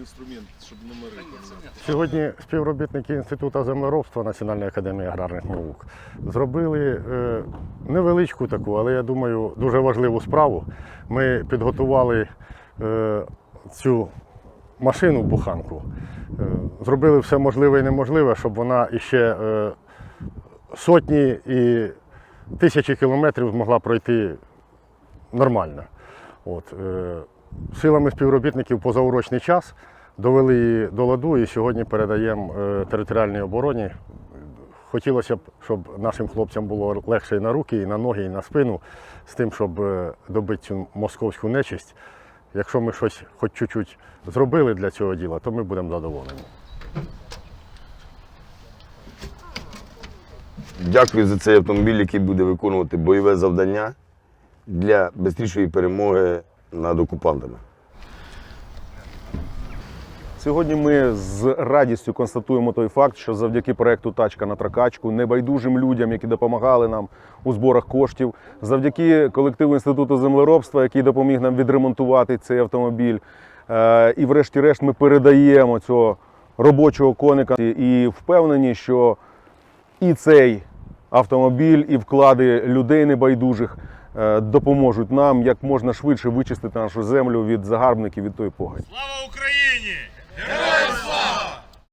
інструмент, щоб номери поміняти. Сьогодні співробітники Інституту землеробства Національної академії аграрних наук зробили е, невеличку таку, але я думаю, дуже важливу справу. Ми підготували е, цю машину буханку, е, зробили все можливе і неможливе, щоб вона іще сотні і тисячі кілометрів змогла пройти нормально. От, силами співробітників позаурочний час довели її до ладу і сьогодні передаємо е, територіальній обороні. Хотілося б, щоб нашим хлопцям було легше і на руки, і на ноги, і на спину, з тим, щоб е, добити цю московську нечисть. Якщо ми щось хоч чуть-чуть зробили для цього діла, то ми будемо задоволені. Дякую за цей автомобіль, який буде виконувати бойове завдання для швидшої перемоги над окупантами. Сьогодні ми з радістю констатуємо той факт, що завдяки проекту Тачка на тракачку, небайдужим людям, які допомагали нам у зборах коштів, завдяки колективу інституту землеробства, який допоміг нам відремонтувати цей автомобіль. е, І, врешті-решт, ми передаємо цього робочого коника і впевнені, що і цей автомобіль, і вклади людей небайдужих допоможуть нам як можна швидше вичистити нашу землю від загарбників від тої погані. Слава Україні! Героям слава!